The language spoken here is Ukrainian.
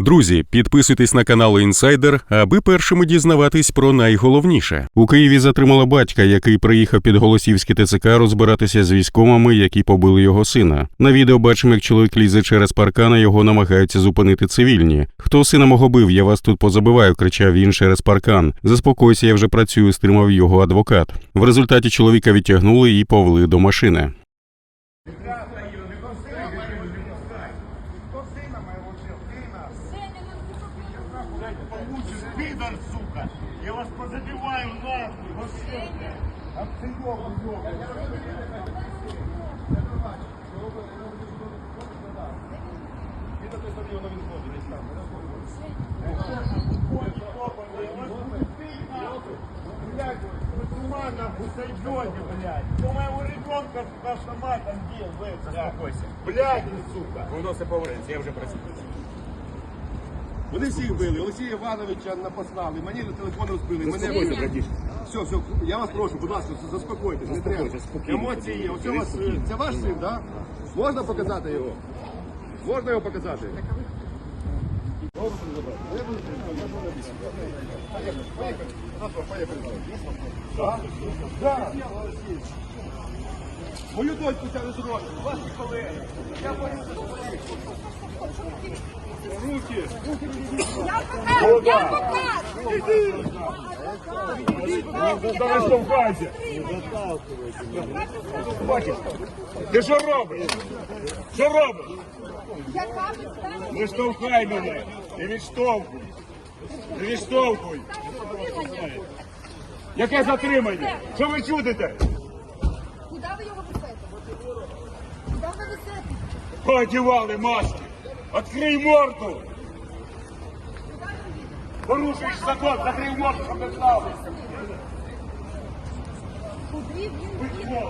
Друзі, підписуйтесь на канал Інсайдер, аби першими дізнаватись про найголовніше. У Києві затримала батька, який приїхав під Голосівське ТЦК розбиратися з військовими, які побили його сина. На відео бачимо, як чоловік лізе через паркан, а його намагаються зупинити цивільні. Хто сина мого бив? Я вас тут позабиваю, кричав він через паркан. Заспокойся, я вже працюю, стримав його адвокат. В результаті чоловіка відтягнули і повели до машини. Получишь, пидор, сука! Я вас позабиваю нахуй! Вообще! Обсыёбан, ёбан! Блядь, вы с ума нахуй сойдете, блядь! У моего ребенка, сука, автоматом бил, вы, Заспокойся. Блядь, сука! Воно все повернеться, я вже працюю. Вони всіх били. Олексія Івановича напослали, мені на телефону збили. Мене Заспокойся, все, все, я вас прошу, будь ласка, заспокойтесь, не треба. Спокійно. Емоції є. Оце у вас е, це ваш син, так? Можна показати його? Можна його показати? Мою дочку тягнуть з роду, ваші колеги. Я боюся. Руки, Я покажу, я покажу. Давай штовхайся! Бачиш? Ти що робиш? Що робиш? Не штовхай мене! Не відштовхуй! Не відштовхуй! Яке затримання? Що ви чудите? Куди ви його везете? Куди ви везете? Поодівали маски! Открий морду! Порушуєш закон, закрий морду, щоб не знали. Куди він?